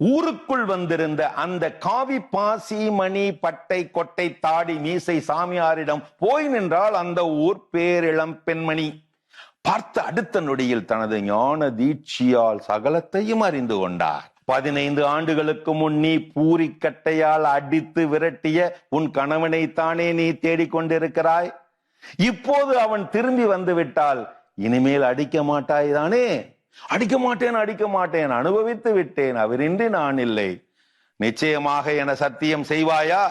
ஊருக்குள் வந்திருந்த அந்த காவி பாசி மணி பட்டை கொட்டை தாடி மீசை சாமியாரிடம் போய் நின்றால் அந்த ஊர் பேரிளம் பெண்மணி. பார்த்த அடுத்த நொடியில் தனது ஞான தீட்சியால் சகலத்தையும் அறிந்து கொண்டார். பதினைந்து ஆண்டுகளுக்கு முன் நீ பூரிக்கட்டையால் அடித்து விரட்டிய உன் கணவனை தானே நீ தேடிக்கொண்டிருக்கிறாய் இப்போது அவன் திரும்பி வந்து விட்டால் இனிமேல் அடிக்க மாட்டாய் தானே? அடிக்க மாட்டேன் அடிக்க மாட்டேன் அனுபவித்து விட்டேன் அவரின்றி நான் இல்லை. நிச்சயமாக என சத்தியம் செய்வாயா?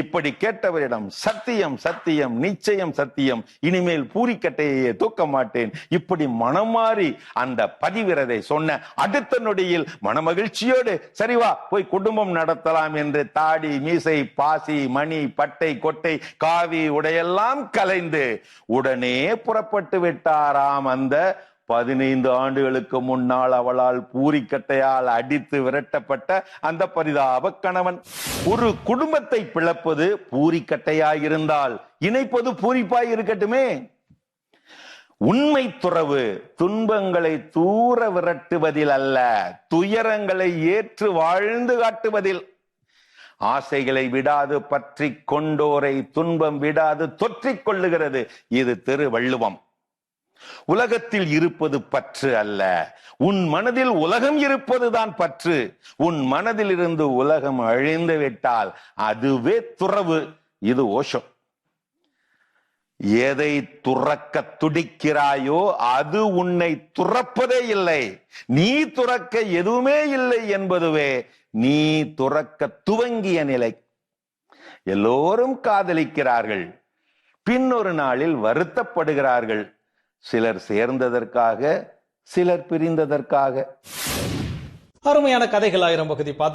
இப்படி கேட்டவரிடம் சத்தியம் சத்தியம் நிச்சயம் சத்தியம் இனிமேல் பூரிக்கட்டையே தூக்க மாட்டேன். இப்படி மனம் மாறி அந்த பதிவிரதை சொன்ன அடுத்த நொடியில் மனமகிழ்ச்சியோடு சரிவா போய் குடும்பம் நடத்தலாம் என்று தாடி மீசை பாசி மணி பட்டை கொட்டை காவி உடையெல்லாம் கலைந்து உடனே புறப்பட்டு விட்டாராம் அந்த பதினைந்து ஆண்டுகளுக்கு முன்னால் அவளால் பூரிக்கட்டையால் அடித்து விரட்டப்பட்ட அந்த பரிதாப கணவன். ஒரு குடும்பத்தை பிளப்பது பூரிக்கட்டையாயிருந்தால் இணைப்பது பூரிப்பாய் இருக்கட்டுமே. உண்மை துறவு துன்பங்களை தூர விரட்டுவதில் அல்ல துயரங்களை ஏற்று வாழ்ந்து காட்டுவதில். ஆசைகளை விடாது பற்றி கொண்டோரை துன்பம் விடாது தொற்றிக் கொள்ளுகிறது. இது திருவள்ளுவம். உலகத்தில் இருப்பது பற்று அல்ல. உன் மனதில் உலகம் இருப்பதுதான் பற்று. உன் மனதில் இருந்து உலகம் அழிந்து விட்டால் அதுவே துறவு. இது ஓஷம். எதை துறக்க துடிக்கிறாயோ அது உன்னை துறப்பதே இல்லை. நீ துறக்க எதுவுமே இல்லை என்பதுவே நீ துறக்க துவங்கிய நிலை. எல்லோரும் காதலிக்கிறார்கள். பின்னொரு நாளில் வருத்தப்படுகிறார்கள். சிலர் சேர்ந்ததற்காக சிலர் பிரிந்ததற்காக. அருமையான கதைகள் ஆயிரம் பகுதி. பார்த்து